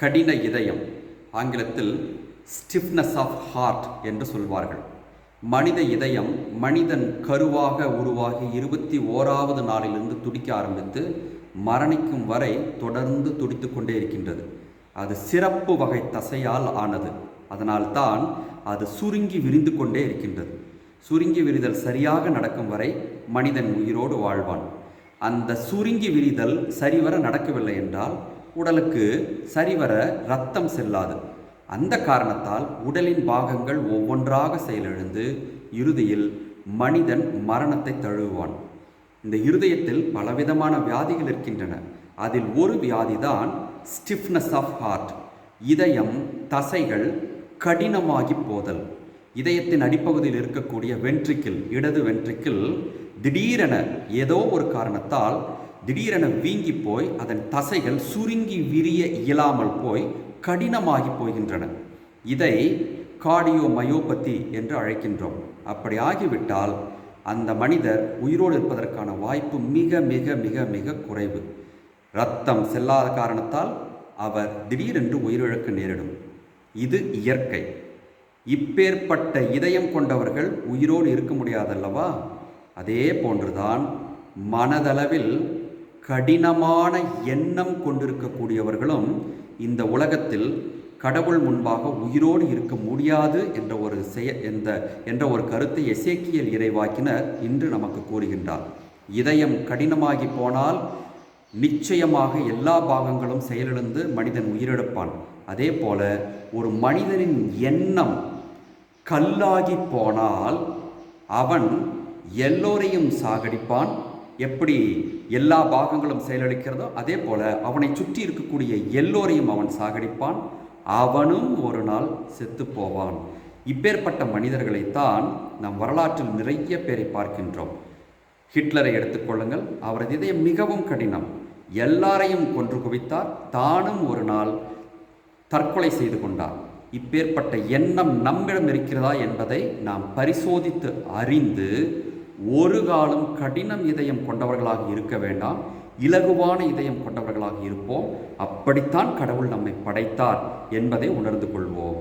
கடின இதயம் ஆங்கிலத்தில் ஸ்டிஃப்னஸ் ஆஃப் ஹார்ட் என்று சொல்வார்கள். மனித இதயம் மனிதன் கருவாக உருவாகி இருபத்தி ஓராவது நாளிலிருந்து துடிக்க ஆரம்பித்து மரணிக்கும் வரை தொடர்ந்து துடித்து கொண்டே இருக்கின்றது. அது சிறப்பு வகை தசையால் ஆனது. அதனால்தான் அது சுருங்கி விரிந்து கொண்டே இருக்கின்றது. சுருங்கி விரிதல் சரியாக நடக்கும் வரை மனிதன் உயிரோடு வாழ்வான். அந்த சுருங்கி விரிதல் சரிவர நடக்கவில்லை என்றால் உடலுக்கு சரிவர ரத்தம் செல்லாது. அந்த காரணத்தால் உடலின் பாகங்கள் ஒவ்வொன்றாக செயலிழந்து இறுதியில் மனிதன் மரணத்தை தழுவுவான். இந்த இருதயத்தில் பலவிதமான வியாதிகள் இருக்கின்றன. அதில் ஒரு வியாதிதான் ஸ்டிஃப்னஸ் ஆஃப் ஹார்ட் இதயம் தசைகள் கடினமாகி போதல். இதயத்தின் அடிப்பகுதியில் இருக்கக்கூடிய வென்ட்ரிக்கில் இடது வென்ட்ரிக்கில் திடீரென ஏதோ ஒரு காரணத்தால் திடீரென வீங்கி போய் அதன் தசைகள் சுருங்கி விரிய இயலாமல் போய் கடினமாகி போகின்றன. இதை கார்டியோ மயோபதி என்று அழைக்கின்றோம். அப்படி ஆகிவிட்டால் அந்த மனிதர் உயிரோடு இருப்பதற்கான வாய்ப்பு மிக மிக மிக மிக குறைவு. ரத்தம் செல்லாத காரணத்தால் அவர் திடீரென்று உயிரிழக்க நேரிடும். இது இயற்கை. இப்பேற்பட்ட இதயம் கொண்டவர்கள் உயிரோடு இருக்க முடியாதல்லவா? அதே போன்றுதான் மனதளவில் கடினமான எண்ணம் கொண்டிருக்கக்கூடியவர்களும் இந்த உலகத்தில் கடவுள் முன்பாக உயிரோடு இருக்க முடியாது என்ற ஒரு செய என்ற என்ற ஒரு கருத்தை எசேக்கியல் இறைவாக்கினர் இன்று நமக்கு கூறுகின்றார். இதயம் கடினமாகி போனால் நிச்சயமாக எல்லா பாகங்களும் செயலிழந்து மனிதன் உயிரிழப்பான். அதே போல ஒரு மனிதனின் எண்ணம் கல்லாகி போனால் அவன் எல்லோரையும் சாகடிப்பான் எப்படி எல்லா பாகங்களும் செயலளிக்கிறதோ அதே போல அவனை சுற்றி இருக்கக்கூடிய எல்லோரையும் அவன் சாகடிப்பான். அவனும் ஒரு நாள் செத்து போவான். இப்பேற்பட்ட மனிதர்களைத்தான் நம் வரலாற்றில் நிறைய பேரை பார்க்கின்றோம். ஹிட்லரை எடுத்துக்கொள்ளுங்கள் அவரது இதயம் மிகவும் கடினம். எல்லாரையும் கொன்று குவித்தார். தானும் ஒரு நாள் தற்கொலை செய்து கொண்டார். இப்பேற்பட்ட எண்ணம் நம்மிடம் இருக்கிறதா என்பதை நாம் பரிசோதித்து அறிந்து ஒரு காலம் கடினம் இதயம் கொண்டவர்களாக இருக்க வேண்டாம். இலகுவான இதயம் கொண்டவர்களாக இருப்போம். அப்படித்தான் கடவுள் நம்மை படைத்தார் என்பதை உணர்ந்து கொள்வோம்.